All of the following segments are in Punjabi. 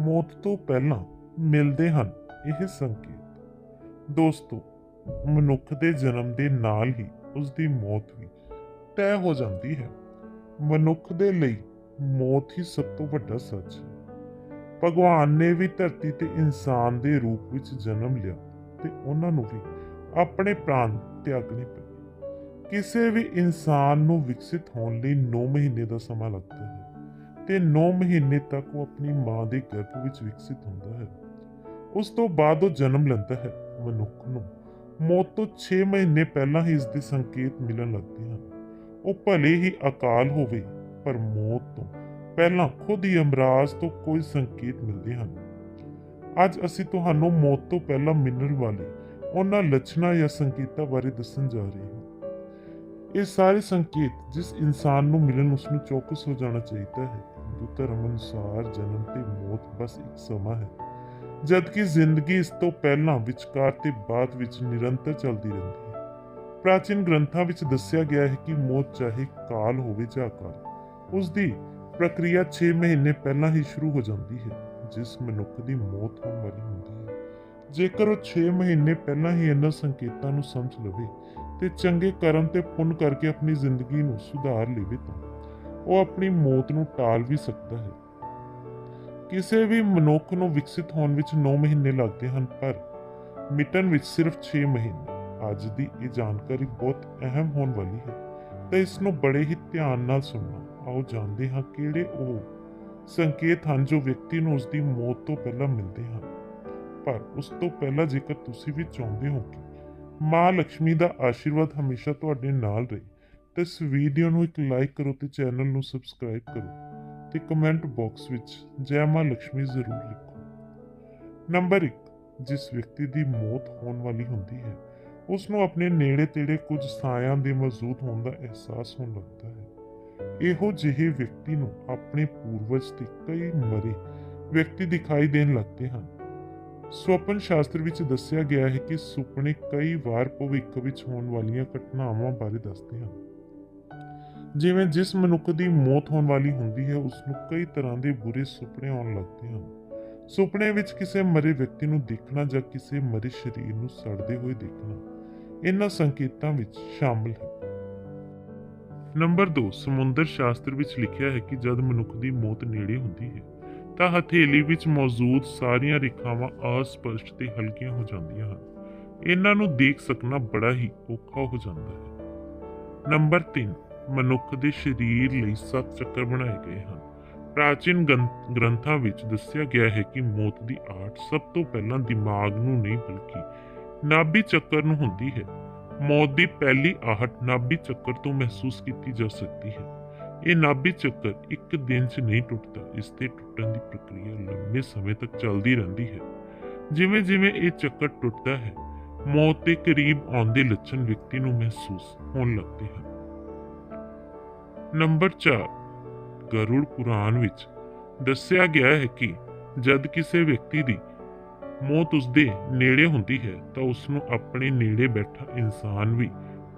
ਮੌਤ ਤੋਂ ਪਹਿਲਾਂ ਮਿਲਦੇ ਹਨ, ਇਹ ਸੰਕੇਤ। ਦੋਸਤੋ, ਮਨੁੱਖ ਦੇ ਜਨਮ ਦੇ ਨਾਲ ਹੀ ਉਸ ਦੀ ਮੌਤ ਵੀ ਤੈਅ ਹੋ ਜਾਂਦੀ ਹੈ। ਮਨੁੱਖ ਦੇ ਲਈ ਮੌਤ ਹੀ ਸਭ ਤੋਂ ਵੱਡਾ ਸੱਚ ਹੈ। ਭਗਵਾਨ ਨੇ ਵੀ ਧਰਤੀ ਤੇ ਇਨਸਾਨ ਦੇ ਰੂਪ ਵਿੱਚ ਜਨਮ ਲਿਆ ਤੇ ਉਹਨਾਂ ਨੂੰ ਵੀ ਆਪਣੇ ਪ੍ਰਾਣ ਤਿਆਗਣੇ ਪਏ। ਕਿਸੇ ਵੀ ਇਨਸਾਨ ਨੂੰ ਵਿਕਸਿਤ ਹੋਣ ਲਈ 9 ਮਹੀਨੇ ਦਾ ਸਮਾਂ ਲੱਗਦਾ ਹੈ। ਤੇ 9 ਮਹੀਨੇ ਤੱਕ ਉਹ ਆਪਣੀ ਮਾਂ ਦੇ ਗਰਭ ਵਿੱਚ ਵਿਕਸਿਤ ਹੁੰਦਾ ਹੈ। ਉਸ ਤੋਂ ਬਾਅਦ ਉਹ ਜਨਮ ਲੈਂਦਾ ਹੈ ਮਨੁੱਖ ਨੂੰ। ਮੌਤ ਤੋਂ 6 ਮਹੀਨੇ ਪਹਿਲਾਂ ਹੀ ਇਸ ਦੇ ਸੰਕੇਤ ਮਿਲਣ ਲੱਗਦੇ ਹਨ। ਉਹ ਭਲੇ ਹੀ ਅਕਾਲ ਹੋਵੇ, ਪਰ ਮੌਤ ਤੋਂ ਪਹਿਲਾਂ ਖੁਦ ਹੀ ਅਮਰਾਜ਼ ਤੋਂ ਕੋਈ ਸੰਕੇਤ ਮਿਲਦੇ ਹਨ। ਅੱਜ ਅਸੀਂ ਤੁਹਾਨੂੰ ਮੌਤ ਤੋਂ ਪਹਿਲਾਂ ਮਿਲਣ ਵਾਲੇ ਉਹਨਾਂ ਲੱਛਣਾਂ ਜਾਂ ਸੰਕੇਤਾਂ ਬਾਰੇ ਦੱਸਣ ਜਾ ਰਹੇ ਹਾਂ। ਇਹ ਸਾਰੇ ਸੰਕੇਤ ਜਿਸ ਇਨਸਾਨ ਨੂੰ ਮਿਲਣ ਉਸ ਨੂੰ ਚੌਕਸ ਹੋ ਜਾਣਾ ਚਾਹੀਦਾ ਹੈ। ਹਿੰਦੂ ਧਰਮ ਅਨੁਸਾਰ ਜਨਮ ਤੇ ਮੌਤ ਬਸ ਇੱਕ ਸਮਾਂ ਹੈ। ਜਦਕਿ ਜ਼ਿੰਦਗੀ ਇਸ ਤੋਂ ਪਹਿਲਾਂ ਵਿਚਕਾਰ ਤੇ ਬਾਅਦ ਵਿੱਚ ਨਿਰੰਤਰ ਚੱਲਦੀ ਰਹਿੰਦੀ ਹੈ। ਪ੍ਰਾਚੀਨ ਗ੍ਰੰਥਾਂ ਵਿੱਚ ਦੱਸਿਆ ਗਿਆ ਹੈ ਕਿ ਮੌਤ ਚਾਹੇ ਕਾਲ ਹੋਵੇ ਜਾਂ ਅਕਾਲ ਉਸ ਦੀ ਪ੍ਰਕਿਰਿਆ 6 ਮਹੀਨੇ ਪਹਿਲਾਂ ਹੀ ਸ਼ੁਰੂ ਹੋ ਜਾਂਦੀ ਹੈ, ਜਿਸ ਮਨੁੱਖ ਦੀ ਮੌਤ ਹੋਣ ਵਾਲੀ ਹੁੰਦੀ ਹੈ। ਜੇਕਰ ਉਹ 6 ਮਹੀਨੇ ਪਹਿਲਾਂ ਹੀ ਇਹਨਾਂ ਸੰਕੇਤਾਂ ਨੂੰ ਸਮਝ ਲਵੇ ਤੇ ਚੰਗੇ ਕਰਮ ਤੇ ਪੁੰਨ ਕਰਕੇ ਆਪਣੀ ਜ਼ਿੰਦਗੀ ਨੂੰ ਸੁਧਾਰ ਲਵੇ ਤਾਂ। ਉਹ ਆਪਣੀ ਮੌਤ ਨੂੰ ਟਾਲ ਵੀ ਸਕਦਾ ਹੈ। ਕਿਸੇ ਵੀ ਮਨੁੱਖ ਨੂੰ ਵਿਕਸਿਤ ਹੋਣ ਵਿੱਚ 9 ਮਹੀਨੇ ਲੱਗਦੇ ਹਨ, ਪਰ ਮਿਟਣ ਵਿੱਚ ਸਿਰਫ 6 ਮਹੀਨੇ। ਅੱਜ ਦੀ ਇਹ ਜਾਣਕਾਰੀ ਬਹੁਤ ਅਹਿਮ ਹੋਣ ਵਾਲੀ ਹੈ, ਤੇ ਇਸ ਨੂੰ ਬੜੇ ਹੀ ਧਿਆਨ ਨਾਲ ਸੁਣਨਾ। ਆਓ ਜਾਣਦੇ ਹਾਂ ਕਿਹੜੇ ਉਹ ਸੰਕੇਤ ਹਨ ਜੋ ਵਿਅਕਤੀ ਨੂੰ ਉਸ ਦੀ ਮੌਤ ਤੋਂ ਪਹਿਲਾਂ ਮਿਲਦੇ ਹਨ। ਪਰ ਉਸ ਤੋਂ ਪਹਿਲਾਂ ਜੇਕਰ ਤੁਸੀਂ ਵੀ ਚਾਹੁੰਦੇ ਹੋ ਕਿ ਮਾਂ ਲక్ష్ਮੀ ਦਾ ਆਸ਼ੀਰਵਾਦ ਹਮੇਸ਼ਾ ਤੁਹਾਡੇ ਨਾਲ ਰਹੇ ਤਾਂ ਇਸ ਵੀਡੀਓ ਨੂੰ ਇੱਕ ਲਾਈਕ ਕਰੋ ਤੇ ਚੈਨਲ ਨੂੰ ਸਬਸਕ੍ਰਾਈਬ ਕਰੋ ਤੇ ਕਮੈਂਟ ਬਾਕਸ ਵਿੱਚ ਜੈ ਮਾਂ ਲక్ష్ਮੀ ਜ਼ਰੂਰ ਲਿਖੋ। ਨੰਬਰ 1 ਜਿਸ ਵਿਅਕਤੀ ਦੀ ਮੌਤ ਹੋਣ ਵਾਲੀ ਹੁੰਦੀ ਹੈ ਉਸ ਨੂੰ ਆਪਣੇ ਨੇੜੇ ਤੇੜੇ ਕੁਝ ਸਾਇਆਂ ਦੇ ਮੌਜੂਦ ਹੋਣ ਦਾ ਅਹਿਸਾਸ ਹੋਣ ਲੱਗਦਾ ਹੈ। ਇਹੋ ਜਿਹੇ ਵਿਅਕਤੀ ਨੂੰ ਆਪਣੇ ਪੂਰਵਜ ਤੇ ਕਈ ਮਰੇ ਵਿਅਕਤੀ ਦਿਖਾਈ ਦੇਣ ਲੱਗਦੇ ਹਨ। ਸੁਪਨ ਸ਼ਾਸਤਰ ਵਿੱਚ ਦੱਸਿਆ ਗਿਆ ਹੈ ਕਿ ਸੁਪਨੇ ਕਈ ਵਾਰ ਭਵਿੱਖ ਵਿੱਚ ਹੋਣ ਵਾਲੀਆਂ ਘਟਨਾਵਾਂ ਬਾਰੇ ਦੱਸਦੇ ਹਨ। ਜਿਵੇਂ ਜਿਸ ਮਨੁੱਖ ਦੀ ਮੌਤ ਹੋਣ ਵਾਲੀ ਹੁੰਦੀ ਹੈ ਉਸ ਨੂੰ ਕਈ ਤਰ੍ਹਾਂ ਦੇ ਬੁਰੇ ਸੁਪਨੇ ਆਉਣ ਲੱਗਦੇ ਹਨ। ਸੁਪਨੇ ਵਿੱਚ ਕਿਸੇ ਮਰੇ ਵਿਅਕਤੀ ਨੂੰ ਦੇਖਣਾ ਜਾਂ ਕਿਸੇ ਮਰੇ ਸਰੀਰ ਨੂੰ ਸੜਦੇ ਹੋਏ ਦੇਖਣਾ, ਇਹਨਾਂ ਸੰਕੇਤਾਂ ਵਿੱਚ ਸ਼ਾਮਲ ਹੈ। ਨੰਬਰ 2 ਸਮੁੰਦਰ ਸ਼ਾਸਤਰ ਵਿੱਚ ਲਿਖਿਆ ਹੈ ਕਿ ਜਦ ਮਨੁੱਖ ਦੀ ਮੌਤ ਨੇੜੇ ਹੁੰਦੀ ਹੈ, ਤਾਂ ਹਥੇਲੀ ਵਿੱਚ ਮੌਜੂਦ ਸਾਰੀਆਂ ਰੇਖਾਵਾਂ ਅਸਪਸ਼ਟ ਤੇ ਹਲਕੀਆਂ ਹੋ ਜਾਂਦੀਆਂ ਹਨ। ਇਹਨਾਂ ਨੂੰ ਦੇਖ ਸਕਣਾ ਬੜਾ ਹੀ ਔਖਾ ਹੋ ਜਾਂਦਾ ਹੈ। ਨੰਬਰ 3 ਮਨੁੱਖ ਦੇ ਸਰੀਰ ਲਈ ਸੱਤ ਚੱਕਰ ਬਣਾਏ ਗਏ ਹਨ। ਪ੍ਰਾਚੀਨ ਗ੍ਰੰ- ਗ੍ਰੰਥਾਂ ਵਿੱਚ ਦੱਸਿਆ ਗਿਆ ਹੈ ਕਿ ਮੌਤ ਦੀ ਆਟ ਸਭ ਤੋਂ ਪਹਿਲਾਂ ਦਿਮਾਗ ਨੂੰ ਨਹੀਂ, ਬਲਕਿ ਨਾਭੀ ਚੱਕਰ ਨੂੰ ਹੁੰਦੀ ਹੈ। ਮੌਤ ਦੀ ਪਹਿਲੀ ਆਹਟ ਨਾਭੀ ਚੱਕਰ ਤੋਂ ਮਹਿਸੂਸ ਕੀਤੀ ਜਾ ਸਕਦੀ ਹੈ। ਇਹ ਨਾਭੀ ਚੱਕਰ ਇੱਕ ਦਿਨ 'ਚ ਨਹੀਂ ਟੁੱਟਦਾ, ਇਸ ਦੇ ਟੁੱਟਣ ਦੀ ਪ੍ਰਕਿਰਿਆ ਲੰਬੇ ਸਮੇਂ ਤੱਕ ਚੱਲਦੀ ਰਹਿੰਦੀ ਹੈ। ਜਿਵੇਂ ਜਿਵੇਂ ਇਹ ਚੱਕਰ ਟੁੱਟਦਾ ਹੈ, ਮੌਤ ਦੇ ਕਰੀਬ ਆਉਂਦੇ ਲੱਛਣ ਵਿਅਕਤੀ ਨੂੰ ਮਹਿਸੂਸ ਹੋਣ ਲੱਗਦੇ ਹਨ। ਨੰਬਰ 4 ਗਰੁੜ ਪੁਰਾਣ ਵਿੱਚ ਦੱਸਿਆ ਗਿਆ ਹੈ ਕਿ ਜਦ ਕਿਸੇ ਵਿਅਕਤੀ ਦੀ ਮੌਤ ਉਸਦੇ ਨੇੜੇ ਹੁੰਦੀ ਹੈ, ਤਾਂ ਉਸ ਨੂੰ ਆਪਣੇ ਨੇੜੇ ਬੈਠਾ ਇਨਸਾਨ ਵੀ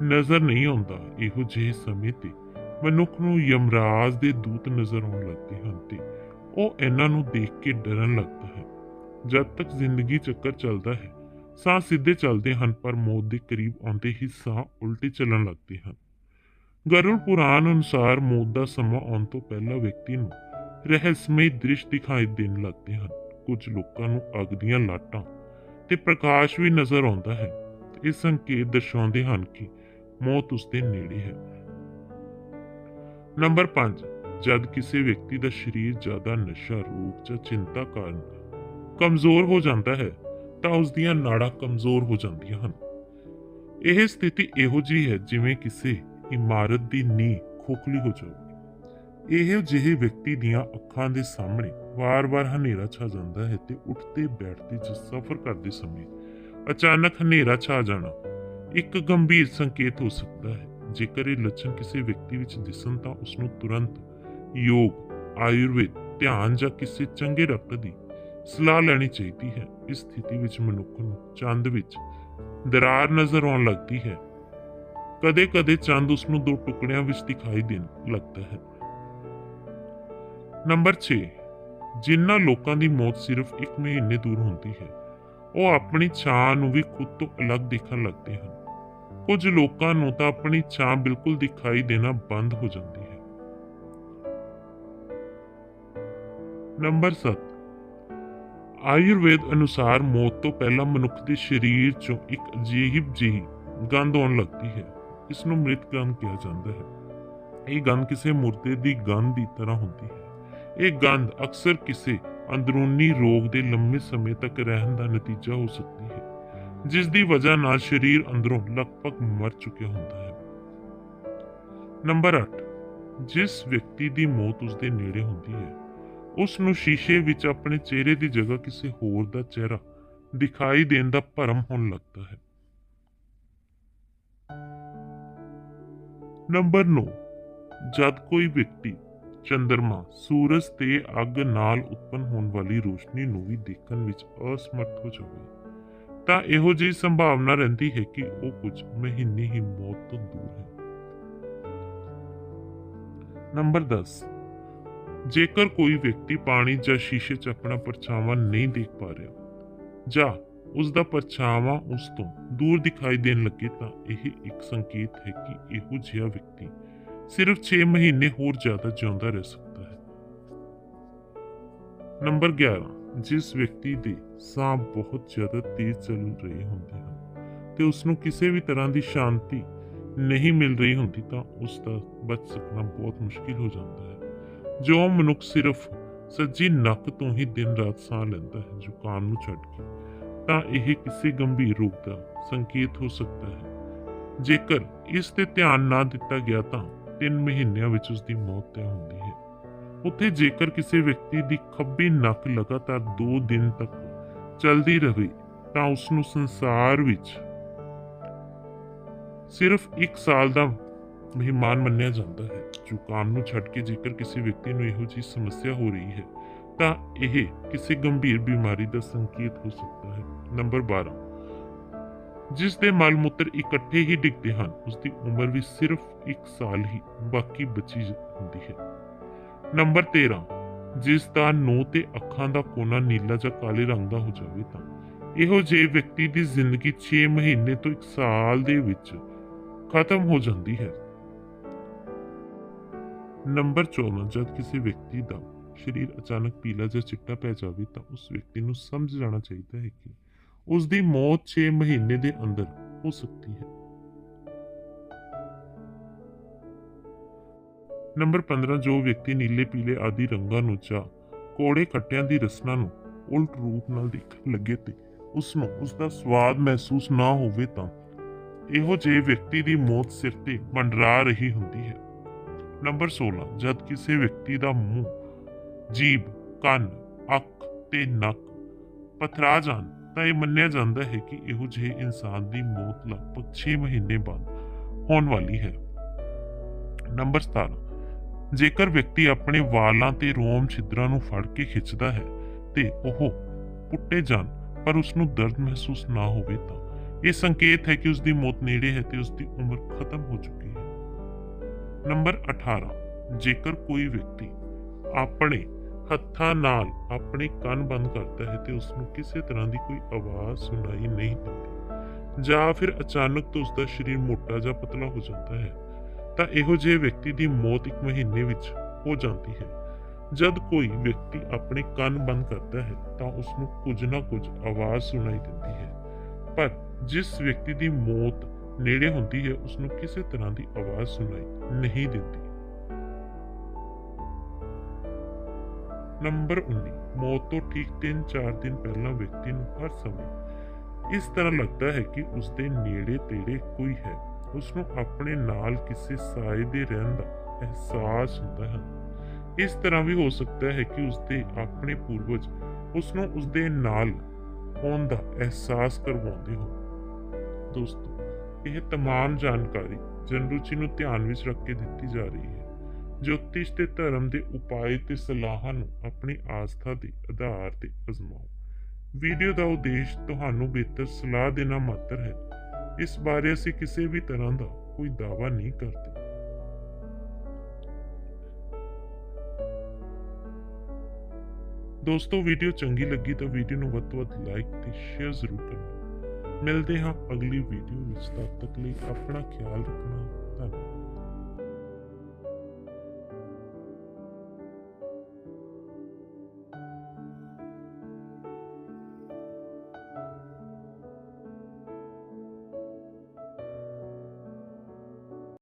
ਨਜ਼ਰ ਨਹੀਂ ਆਉਂਦਾ। ਇਹੋ ਜਿਹੇ ਸਮੇਂ ਤੇ ਮਨੁੱਖ ਨੂੰ ਯਮਰਾਜ ਦੇ ਦੂਤ ਨਜ਼ਰ ਆਉਣ ਲੱਗਦੇ ਹਨ ਤੇ ਉਹ ਇਹਨਾਂ ਨੂੰ ਦੇਖ ਕੇ ਡਰਨ ਲੱਗਦਾ ਹੈ। ਜਦ ਤੱਕ ਜ਼ਿੰਦਗੀ ਚੱਕਰ ਚੱਲਦਾ ਹੈ, ਸਾਹ ਸਿੱਧੇ ਚੱਲਦੇ ਹਨ, ਪਰ ਮੌਤ ਦੇ ਕਰੀਬ ਆਉਂਦੇ ਹੀ ਸਾਹ ਉਲਟੇ ਚੱਲਣ ਲੱਗਦੇ ਹਨ। ਗਰੁੜ ਪੁਰਾਣ ਅਨੁਸਾਰ ਮੌਤ ਦਾ ਸਮਾਂ ਆਉਣ ਤੋਂ ਪਹਿਲਾਂ ਵਿਅਕਤੀ ਨੂੰ ਰਹੱਸਮਈ ਦ੍ਰਿਸ਼ ਦਿਖਾਈ ਦੇਣ ਲੱਗਦੇ ਹਨ। ਕੁਝ ਲੋਕਾਂ ਨੂੰ ਅੱਗ ਦੀਆਂ ਲਾਟਾਂ ਤੇ ਪ੍ਰਕਾਸ਼ ਵੀ ਨਜ਼ਰ ਆਉਂਦਾ ਹੈ ਇਹ ਸੰਕੇਤ ਦਰਸਾਉਂਦੇ ਹਨ ਕਿ ਮੌਤ ਉਸ ਦੇ ਨੇੜੇ ਹੈ। ਨੰਬਰ 5 ਜਦ ਕਿਸੇ ਵਿਅਕਤੀ ਦਾ ਸਰੀਰ ਜ਼ਿਆਦਾ ਨਸ਼ਾ ਰੂਪ ਜਾਂ ਚਿੰਤਾ ਕਾਰਨ ਕਮਜ਼ੋਰ ਹੋ ਜਾਂਦਾ ਹੈ, ਤਾਂ ਉਸ ਦੀਆਂ ਨਾੜਾਂ ਕਮਜ਼ੋਰ ਹੋ ਜਾਂਦੀਆਂ ਹਨ। ਇਹ ਸਥਿਤੀ ਇਹੋ ਜਿਹੀ ਹੈ ਜਿਵੇਂ ਕਿਸੇ ਇਮਾਰਤ ਦੀ ਨੀਂਹ ਖੋਖਲੀ ਹੋ ਜਾਵੇ ਇਹ ਜਿਹੇ ਵਿਅਕਤੀ ਦੀਆਂ ਅੱਖਾਂ ਦੇ ਸਾਹਮਣੇ ਵਾਰ-ਵਾਰ ਹਨੇਰਾ ਛਾ ਜਾਂਦਾ ਹੈ ਤੇ ਉੱਠਦੇ ਬੈਠਦੇ ਜਾਂ ਸਫ਼ਰ ਕਰਦੇ ਸਮੇਂ ਅਚਾਨਕ ਹਨੇਰਾ ਛਾ ਜਾਣਾ ਇੱਕ ਗੰਭੀਰ ਸੰਕੇਤ ਹੋ ਸਕਦਾ ਹੈ। ਜੇਕਰ ਇਹ ਲੱਛਣ ਕਿਸੇ ਵਿਅਕਤੀ ਵਿੱਚ ਦਿਸਣ ਤਾਂ ਉਸ ਨੂੰ ਤੁਰੰਤ ਯੋਗ, ਆਯੁਰਵੇਦ, ਧਿਆਨ ਜਾਂ ਕਿਸੇ ਚੰਗੇ ਡਾਕਟਰ ਦੀ ਸਲਾਹ ਲੈਣੀ ਚਾਹੀਦੀ ਹੈ। ਇਸ ਸਥਿਤੀ ਵਿੱਚ ਮਨੁੱਖ ਨੂੰ ਚੰਦ ਵਿੱਚ ਦਰਾਰ ਨਜ਼ਰ ਆਉਣ ਲੱਗਦੀ ਹੈ। ਕਦੇ-ਕਦੇ ਚੰਦ ਉਸ ਨੂੰ ਦੋ ਟੁਕੜਿਆਂ ਵਿੱਚ ਦਿਖਾਈ ਦੇਣ ਲੱਗਦਾ ਹੈ। ਨੰਬਰ 6 ਜਿਨ੍ਹਾਂ ਲੋਕਾਂ ਦੀ ਮੌਤ ਸਿਰਫ 1 ਮਹੀਨੇ ਦੂਰ ਹੁੰਦੀ ਹੈ, ਉਹ ਆਪਣੀ ਛਾਂ ਨੂੰ ਵੀ ਖੁਦ ਤੋਂ ਅਲੱਗ ਦੇਖਣ ਲੱਗਦੇ ਹਨ। ਕੁਝ ਲੋਕਾਂ ਨੂੰ ਤਾਂ ਆਪਣੀ ਛਾਂ ਬਿਲਕੁਲ ਦਿਖਾਈ ਦੇਣਾ ਬੰਦ ਹੋ ਜਾਂਦੀ ਹੈ। ਨੰਬਰ 7 ਆਯੁਰਵੇਦ ਅਨੁਸਾਰ ਮੌਤ ਤੋਂ ਪਹਿਲਾਂ ਮਨੁੱਖ ਦੇ ਸਰੀਰ 'ਚੋਂ ਇੱਕ ਅਜੀਬ ਜਿਹੀ ਗੰਧ ਆਉਣ ਲੱਗਦੀ ਹੈ। ਇਸ ਨੂੰ ਮ੍ਰਿਤ ਗੰਧ ਕਿਹਾ ਜਾਂਦਾ ਹੈ। ਇਹ ਗੰਧ ਕਿਸੇ ਮੁਰਦੇ ਦੀ ਗੰਧ ਦੀ ਤਰ੍ਹਾਂ ਹੁੰਦੀ ਹੈ। ਇਹ ਗੰਧ ਅਕਸਰ ਕਿਸੇ ਅੰਦਰੂਨੀ ਰੋਗ ਦੇ ਲੰਮੇ ਸਮੇਂ ਤੱਕ ਰਹਿਣ ਦਾ ਨਤੀਜਾ ਹੋ ਸਕਦੀ ਹੈ, ਜਿਸ ਦੀ ਵਜ੍ਹਾ ਨਾਲ ਸਰੀਰ ਅੰਦਰੋਂ ਲਗਭਗ ਮਰ ਚੁੱਕਿਆ ਹੁੰਦਾ ਹੈ। ਨੰਬਰ 8 ਜਿਸ ਵਿਅਕਤੀ ਦੀ ਮੌਤ ਉਸ ਦੇ ਨੇੜੇ ਹੁੰਦੀ ਹੈ ਉਸ ਨੂੰ ਸ਼ੀਸ਼ੇ ਵਿੱਚ ਆਪਣੇ ਚਿਹਰੇ ਦੀ ਜਗ੍ਹਾ ਕਿਸੇ ਹੋਰ ਦਾ ਚਿਹਰਾ ਦਿਖਾਈ ਦੇਣ ਦਾ ਭਰਮ ਹੋਣ ਲੱਗਦਾ ਹੈ। ਨੰਬਰ 9 ਜਦ ਕੋਈ ਵਿਅਕਤੀ ਚੰ드ਰਮਾ ਸੂਰਜ ਤੇ ਅੱਗ ਨਾਲ ਉਤਪੰਨ ਹੋਣ ਵਾਲੀ ਰੋਸ਼ਨੀ ਨੂੰ ਵੀ ਦੇਖਣ ਵਿੱਚ ਅਸਮਰਥ ਹੋ ਜਾਵੇ, ਤਾਂ ਇਹੋ ਜਿਹੀ ਸੰਭਾਵਨਾ ਰਹਿੰਦੀ ਹੈ ਕਿ ਉਹ ਕੁਝ ਮਹੀਨੇ ਹੀ ਮੌਤ ਤੋਂ ਦੂਰ ਹੈ। ਨੰਬਰ 10 ਜੇਕਰ ਕੋਈ ਵਿਅਕਤੀ ਪਾਣੀ ਜਾਂ ਸ਼ੀਸ਼ੇ 'ਚ ਆਪਣਾ ਪਰਛਾਵਾਂ ਨਹੀਂ ਦੇਖ ਪਾ ਰਿਹਾ, ਜਾਂ ਉਸ ਦਾ ਪਰਛਾਵਾਂ ਉਸ ਤੋਂ ਦੂਰ ਦਿਖਾਈ ਦੇਣ ਲੱਗੇ ਤਾਂ ਇਹ ਇੱਕ ਸੰਕੇਤ ਹੈ ਕਿ ਇਹੋ ਜਿਹਾ ਵਿਅਕਤੀ ਸਿਰਫ 6 ਮਹੀਨੇ ਹੋਰ ਜ਼ਿਆਦਾ ਜਿਉਂਦਾ ਰਹਿ ਸਕਦਾ ਹੈ। ਨੰਬਰ 11 ਜਿਸ ਵਿਅਕਤੀ ਦੇ ਸਾਹ ਬਹੁਤ ਜ਼ਿਆਦਾ ਤੇਜ਼ ਚੱਲ ਰਹੇ ਹੁੰਦੇ ਹਨ ਤੇ ਉਸ ਨੂੰ ਕਿਸੇ ਵੀ ਤਰ੍ਹਾਂ ਦੀ ਸ਼ਾਂਤੀ ਨਹੀਂ ਮਿਲ ਰਹੀ ਹੁੰਦੀ ਤਾਂ ਉਸ ਦਾ ਬਚ ਸਕਣਾ ਬਹੁਤ ਮੁਸ਼ਕਿਲ ਹੋ ਜਾਂਦਾ ਹੈ। ਜੋ ਮਨੁੱਖ ਸਿਰਫ ਸੱਜੀ ਨੱਕ ਤੋਂ ਹੀ ਦਿਨ ਰਾਤ ਸਾਹ ਲੈਂਦਾ ਹੈ, ਜ਼ੁਕਾਮ ਨੂੰ ਛੱਡ ਕੇ। ਤਾਂ ਇਹ ਕਿਸੇ ਗੰਭੀਰ ਰੋਗ ਦਾ ਸੰਕੇਤ ਹੋ ਸਕਦਾ ਹੈ। ਜੇਕਰ ਇਸ ਤੇ ਧਿਆਨ ਨਾ ਦਿੱਤਾ ਗਿਆ ਤਾਂ 3 ਮਹੀਨਿਆਂ ਵਿੱਚ ਉਸ ਦੀ ਮੌਤ ਤੈਅ ਹੁੰਦੀ ਹੈ। ਉੱਥੇ ਜੇਕਰ ਕਿਸੇ ਵਿਅਕਤੀ ਦੀ ਖੱਬੀ ਨੱਕ ਲਗਾਤਾਰ 2 ਦਿਨ ਤੱਕ ਚਲਦੀ ਰਹੇ, ਤਾਂ ਉਸ ਨੂੰ ਸੰਸਾਰ ਵਿੱਚ ਸਿਰਫ 1 ਸਾਲ ਦਾ ਮਹਿਮਾਨ ਮੰਨਿਆ ਜਾਂਦਾ ਹੈ। ਜ਼ੁਕਾਮ ਨੂੰ ਛੱਡ ਕੇ ਜੇਕਰ ਕਿਸੇ ਵਿਅਕਤੀ ਨੂੰ ਇਹੋ ਜਿਹੀ ਸਮੱਸਿਆ ਹੋ ਰਹੀ ਹੈ ਤਾਂ ਇਹ ਕਿਸੇ ਗੰਭੀਰ ਬਿਮਾਰੀ ਦਾ ਸੰਕੇਤ ਹੋ ਸਕਦਾ ਹੈ। ਨੰਬਰ 12 ਜਿਸ ਦੇ ਮਲ ਮੂਤਰ ਇਕੱਠੇ ਹੀ ਡਿੱਗਦੇ ਹਨ, ਉਸ ਦੀ ਉਮਰ ਵੀ ਸਿਰਫ 1 ਸਾਲ ਹੀ ਬਾਕੀ ਬਚੀ ਹੁੰਦੀ ਹੈ। ਨੰਬਰ 13 ਜਿਸ ਦਾ ਨੋਹ ਤੇ ਅੱਖਾਂ ਦਾ ਕੋਨਾ ਨੀਲਾ ਜਾਂ ਕਾਲੇ ਰੰਗ ਦਾ ਹੋ ਜਾਵੇ ਤਾਂ, ਇਹੋ ਜਿਹੇ ਵਿਅਕਤੀ ਦੀ ਜ਼ਿੰਦਗੀ 6 ਮਹੀਨੇ ਤੋਂ 1 ਸਾਲ ਦੇ ਵਿੱਚ ਖਤਮ ਹੋ ਜਾਂਦੀ ਹੈ। ਨੰਬਰ 14 ਜਦ ਕਿਸੇ ਵਿਅਕਤੀ ਦਾ ਸਰੀਰ ਅਚਾਨਕ ਪੀਲਾ ਜਾਂ ਚਿੱਟਾ ਪੈ ਜਾਵੇ ਤਾਂ ਉਸ ਵਿਅਕਤੀ ਨੂੰ ਸਮਝ ਜਾਣਾ ਚਾਹੀਦਾ ਹੈ ਕਿ ਉਸ ਦੀ ਮੌਤ 6 ਮਹੀਨੇ ਦੇ ਅੰਦਰ ਹੋ ਸਕਦੀ ਹੈ। ਨੰਬਰ 15 ਜੋ ਵਿਅਕਤੀ ਨੀਲੇ, ਪੀਲੇ ਆਦਿ ਰੰਗਾਂ ਨੂੰ ਜਾਂ ਕੋੜੇ ਖੱਟਿਆਂ ਦੀ ਰਸਨਾ ਨੂੰ ਉਲਟ ਰੂਪ ਨਾਲ ਦੇਖਣ ਲੱਗੇ ਤੇ ਉਸ ਨੂੰ ਉਸ ਦਾ ਸਵਾਦ ਮਹਿਸੂਸ ਨਾ ਹੋਵੇ ਤਾਂ ਇਹੋ ਜਿਹੇ ਵਿਅਕਤੀ ਦੀ ਮੌਤ ਸਿਰ ਤੇ ਮੰਡਰਾ ਰਹੀ ਹੁੰਦੀ ਹੈ। ਨੰਬਰ 16 ਜਦ ਕਿਸੇ ਵਿਅਕਤੀ ਦਾ ਮੂੰਹ ਜੀਬ, ਕੰਨ, ਅੱਖ ਤੇ ਨੱਕ। ਪਥਰਾ ਜਾਣ, ਤਾਂ ਇਹ ਮੰਨਿਆ ਜਾਂਦਾ ਹੈ ਕਿ ਇਹੋ ਜਿਹੇ ਇਨਸਾਨ ਦੀ ਮੌਤ ਲਗਭਗ 6 ਮਹੀਨੇ ਬਾਅਦ ਹੋਣ ਵਾਲੀ ਹੈ। ਨੰਬਰ 17 ਜੇਕਰ ਵਿਅਕਤੀ ਆਪਣੇ ਵਾਲਾਂ ਤੇ ਰੋਮ ਛਿਦਰਾਂ ਨੂੰ ਫੜ ਕੇ ਖਿੱਚਦਾ ਹੈ ਤੇ ਉਹ ਪੁੱਟੇ ਜਾਣ, ਪਰ ਉਸ ਨੂੰ ਦਰਦ ਮਹਿਸੂਸ ਨਾ ਹੋਵੇ ਤਾਂ, ਇਹ ਸੰਕੇਤ ਹੈ ਕਿ ਉਸ ਦੀ ਮੌਤ ਨੇੜੇ ਹੈ ਤੇ ਉਸ ਦੀ ਉਮਰ ਖਤਮ ਹੋ ਚੁੱਕੀ ਹੈ। ਨੰਬਰ 18 ਜੇਕਰ ਕੋਈ ਵਿਅਕਤੀ ਆਪਣੇ ਹੱਥਾਂ ਨਾਲ ਆਪਣੇ ਕੰਨ ਬੰਦ ਕਰਦਾ ਹੈ ਤੇ ਉਸ ਨੂੰ ਕਿਸੇ ਤਰ੍ਹਾਂ ਦੀ ਕੋਈ ਆਵਾਜ਼ ਸੁਣਾਈ ਨਹੀਂ ਦਿੰਦੀ। ਜਾਂ ਫਿਰ ਅਚਾਨਕ ਤੋਂ ਉਸ ਦਾ ਸਰੀਰ ਮੋਟਾ ਜਾਂ ਪਤਲਾ ਹੋ ਜਾਂਦਾ ਹੈ, ਤਾਂ ਇਹੋ ਜਿਹੇ ਵਿਅਕਤੀ ਦੀ ਮੌਤ ਇੱਕ ਮਹੀਨੇ ਵਿੱਚ ਹੋ ਜਾਂਦੀ ਹੈ। ਜਦ ਕੋਈ ਵਿਅਕਤੀ ਆਪਣੇ ਕੰਨ ਬੰਦ ਕਰਦਾ ਹੈ, ਤਾਂ ਉਸ ਨੂੰ ਕੁਝ ਨਾ ਕੁਝ ਆਵਾਜ਼ ਸੁਣਾਈ ਦਿੰਦੀ ਹੈ। ਪਰ ਜਿਸ ਵਿਅਕਤੀ ਦੀ ਮੌਤ ਨੇੜੇ ਹੁੰਦੀ ਹੈ ਉਸ ਨੂੰ ਕਿਸੇ ਤਰ੍ਹਾਂ ਦੀ ਆਵਾਜ਼ ਸੁਣਾਈ ਨਹੀਂ ਦਿੰਦੀ। ਨੰਬਰ 19 ਮੌਤ ਤੋਂ ਠੀਕ 3-4 ਦਿਨ ਪਹਿਲਾਂ ਵਿਅਕਤੀ ਨੂੰ ਹਰ ਸਮੇਂ ਇਸ ਤਰ੍ਹਾਂ ਲੱਗਦਾ ਹੈ ਕਿ ਉਸ ਦੇ ਨੇੜੇ ਤੇੜੇ ਕੋਈ ਹੈ ਉਸ ਨੂੰ ਆਪਣੇ ਨਾਲ ਕਿਸੇ ਸਾਏ ਦੇ ਰਹਿਣ ਦਾ ਅਹਿਸਾਸ ਹੁੰਦਾ ਹੈ ਇਸ ਤਰ੍ਹਾਂ ਵੀ ਹੋ ਸਕਦਾ ਹੈ ਕਿ ਉਸ ਦੇ ਆਪਣੇ ਪੂਰਵਜ ਉਸ ਨੂੰ ਉਸ ਦੇ ਨਾਲ ਹੋਣ ਦਾ ਅਹਿਸਾਸ ਕਰਵਾਉਂਦੇ ਹੋ ਦੋਸਤੋ ਇਹ तमाम ਜਾਣਕਾਰੀ ਜਨਰੂਚੀ ਨੂੰ ਧਿਆਨ ਵਿੱਚ ਰੱਖ ਕੇ ਦਿੱਤੀ ਜਾ ਰਹੀ ਹੈ ਜੋਤਿਸ਼ ਤੇ ਧਰਮ ਦੇ ਉਪਾਅ ਤੇ ਸਲਾਹਾਂ ਨੂੰ ਆਪਣੀ ਆਸਥਾ ਦੇ ਆਧਾਰ ਤੇ ਅਜ਼ਮਾਓ। ਵੀਡੀਓ ਦਾ ਉਦੇਸ਼ ਤੁਹਾਨੂੰ ਬਿਹਤਰ ਸਲਾਹ ਦੇਣਾ ਮਾਤਰ ਹੈ। ਇਸ ਬਾਰੇ ਅਸੀਂ ਕਿਸੇ ਵੀ ਤਰ੍ਹਾਂ ਦਾ ਕੋਈ ਦਾਅਵਾ ਨਹੀਂ ਕਰਦੇ। ਦੋਸਤੋ, ਵੀਡੀਓ ਚੰਗੀ ਲੱਗੀ ਤਾਂ ਵੀਡੀਓ ਨੂੰ ਵੱਧ ਤੋਂ ਵੱਧ ਲਾਈਕ ਤੇ ਸ਼ੇਅਰ ਜ਼ਰੂਰ ਕਰਨਾ। ਮਿਲਦੇ ਹਾਂ ਅਗਲੀ ਵੀਡੀਓ ਵਿੱਚ। ਤਦ ਤੱਕ ਲਈ ਆਪਣਾ ਖਿਆਲ ਰੱਖਣਾ। ਧੰਨਵਾਦ।